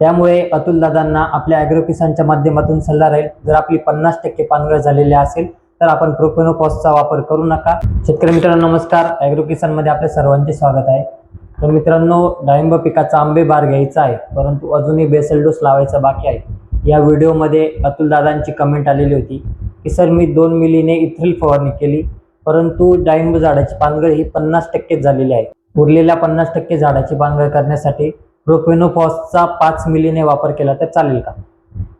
त्यामुळे अतुल दादांना आपल्या अॅग्रो किसानच्या माध्यमातून सल्ला राहील. जर आपली पन्नास टक्के पानगळ झालेली असेल तर आपण प्रोपेनोपॉसचा वापर करू नका. शेतकरी मित्रांनो नमस्कार. अॅग्रो किसानमध्ये आपल्या सर्वांचे स्वागत आहे. तर मित्रांनो डाळिंब पिकाचा आंबे बार घ्यायचा आहे परंतु अजूनही बेसल डोस लावायचा बाकी आहे. या व्हिडिओमध्ये अतुल दादांची कमेंट आलेली होती की सर मी दोन मिलीने इथ्रिल फवारणी केली परंतु डाळिंब झाडाची पानगळ ही पन्नास टक्केच झालेली आहे. उरलेल्या पन्नास टक्के झाडाची पानगळ करण्यासाठी प्रोफेनोफॉसचा पाच मिलीने वापर केला तर चालेल का?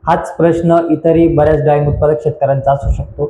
हाच प्रश्न इतरही बऱ्याच डाळिंब उत्पादक शेतकऱ्यांचा असू शकतो.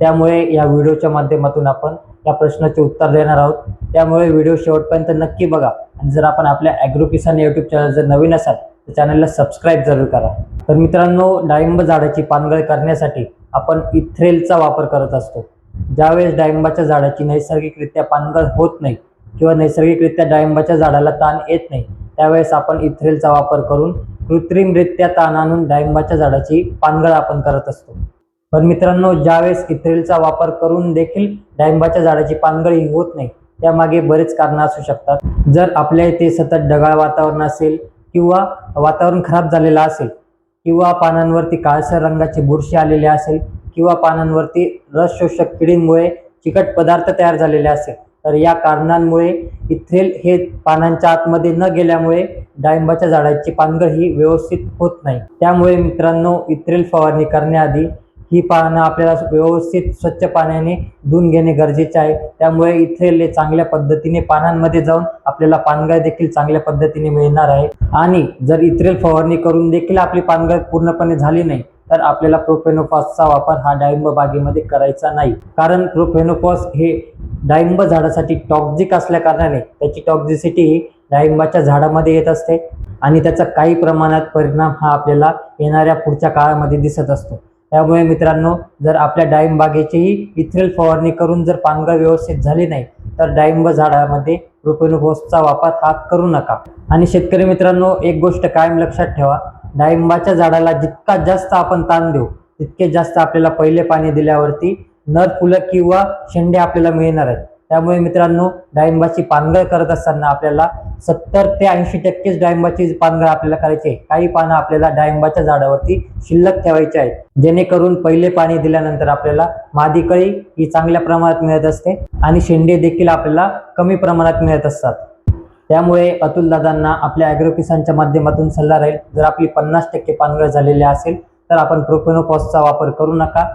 त्यामुळे या व्हिडिओच्या माध्यमातून आपण या प्रश्नाचे उत्तर देणार आहोत. त्यामुळे व्हिडिओ शेवटपर्यंत नक्की बघा. आणि जर आपण आपल्या ॲग्रो किसान यूट्यूब चॅनल जर नवीन असाल तर चॅनलला सबस्क्राईब जरूर करा. तर मित्रांनो डाळिंब झाडाची पानगळ करण्यासाठी आपण इथ्रेलचा वापर करत असतो. ज्यावेळेस डाळिंबाच्या झाडाची नैसर्गिकरित्या पानगळ होत नाही किंवा नैसर्गिकरित्या डाळिंबाच्या झाडाला ताण येत नाही त्यावेळेस आपण इथ्रेलचा वापर करून कृत्रिमरित्या ताण आणून डाळिंबाच्या झाडाची पानगळ आपण करत असतो. पण मित्रांनो ज्यावेळेस इथ्रेलचा वापर करून देखील डाळिंबाच्या झाडाची पानगळ ही होत नाही त्यामागे बरेच कारणं असू शकतात. जर आपल्या इथे सतत ढगाळ वातावरण असेल किंवा वातावरण खराब झालेलं असेल किंवा पानांवरती काळसर रंगाची बुरशी आलेली असेल किंवा पानांवरती रस शोषक किडींमुळे चिकट पदार्थ तयार झालेले असेल तर या कारणांमुळे इथ्रेल हे पानांच्या आतमध्ये न गेल्यामुळे डाळिंबाच्या झाडाची पानगळ ही व्यवस्थित होत नाही. त्यामुळे मित्रांनो इथ्रेल फवारणी करण्याआधी ही पानं आपल्याला व्यवस्थित स्वच्छ पाण्याने धुवून घेणे गरजेचे आहे. त्यामुळे इथ्रेल हे चांगल्या पद्धतीने पानांमध्ये जाऊन आपल्याला पानगळ देखील चांगल्या पद्धतीने मिळणार आहे. आणि जर इथ्रेल फवारणी करून देखील आपली पानगळ पूर्णपणे झाली नाही तर आपल्याला प्रोफेनोफॉसचा वापर हा डाळिंब बागेमध्ये करायचा नाही. कारण प्रोफेनोफॉस हे डाळिंब झाडासाठी टॉक्झिक असल्या कारणाने त्याची टॉक्झिसिटी ही डाळिंबाच्या झाडामध्ये येत असते आणि त्याचा काही प्रमाणात परिणाम हा आपल्याला येणाऱ्या पुढच्या काळामध्ये दिसत असतो. त्यामुळे मित्रांनो जर आपल्या डाळिंब बागेचीही इथेल फवारणी करून जर पानगळ व्यवस्थित झाली नाही तर डाळिंब झाडामध्ये प्रोफेनोफॉसचा वापर हा करू नका. आणि शेतकरी मित्रांनो एक गोष्ट कायम लक्षात ठेवा डाळिंबाच्या झाडाला जितका जास्त आपण ताण देऊ तितके जास्त आपल्याला पहिले पाणी दिल्यावरती नर फुलं किंवा शेंडे आपल्याला मिळणार आहेत. त्यामुळे मित्रांनो डाळिंबाची पानगळ करत असताना आपल्याला सत्तर ते ऐंशी टक्केच डाळिंबाची पानगळ आपल्याला करायची आहे. काही पानं आपल्याला डाळिंबाच्या झाडावरती शिल्लक ठेवायची आहेत. जेणेकरून पहिले पाणी दिल्यानंतर आपल्याला मादी कळी ही चांगल्या प्रमाणात मिळत असते आणि शेंडे देखील आपल्याला कमी प्रमाणात मिळत असतात. त्यामुळे अतुल दादांना आपल्या अॅग्रो किसानच्या माध्यमातून सल्ला राहील. जर आपली पन्नास टक्के पानगळ झालेली असेल तर आपण प्रोपेनोपॉसचा वापर करू नका.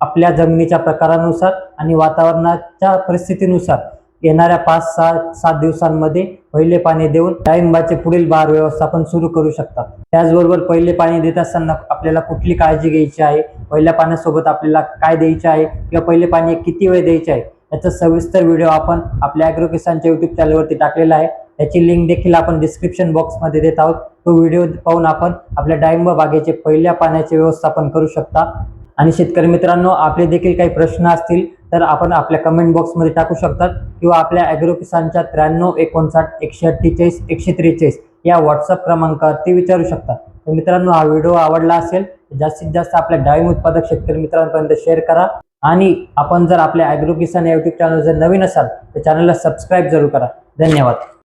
आपल्या जमिनीच्या प्रकारानुसार आणि वातावरणाच्या परिस्थितीनुसार येणाऱ्या पाच सहा सात दिवसांमध्ये पहिले पाणी देऊन डाळिंबाचे पुढील बार व्यवस्थापन सुरू करू शकतात. त्याचबरोबर पहिले पाणी देत असताना आपल्याला कुठली काळजी घ्यायची आहे? पहिल्या पाण्यासोबत आपल्याला काय द्यायचे आहे? किंवा पहिले पाणी किती वेळ द्यायचे आहे? याचा सविस्तर व्हिडिओ आपण आपल्या अॅग्रो किसानच्या युट्यूब चॅनलवरती टाकलेला आहे. त्याची लिंक देखील आपण डिस्क्रिप्शन बॉक्समध्ये देत आहोत. तो व्हिडिओ पाहून आपण आपल्या डाळिंब बागेचे पहिल्या पाण्याचे व्यवस्थापन करू शकता. आणि शेतकरी मित्रांनो आपले देखील काही प्रश्न असतील तर आपण आपल्या कमेंट बॉक्समध्ये टाकू शकतात. किंवा आपल्या अॅग्रो किसानच्या त्र्याण्णव एकोणसाठ एकशे अठ्ठेचाळीस एकशे त्रेचाळीस या व्हॉट्सअप क्रमांकावरती विचारू शकतात तर मित्रांनो हा व्हिडिओ आवडला असेल तर जास्तीत जास्त आपल्या डाळिंब उत्पादक शेतकरी मित्रांपर्यंत शेअर करा. आणि आपण जर आपल्या ॲग्रो किसान या युट्यूब चॅनल जर नवीन असाल तर चॅनलला सबस्क्राईब जरूर करा. धन्यवाद.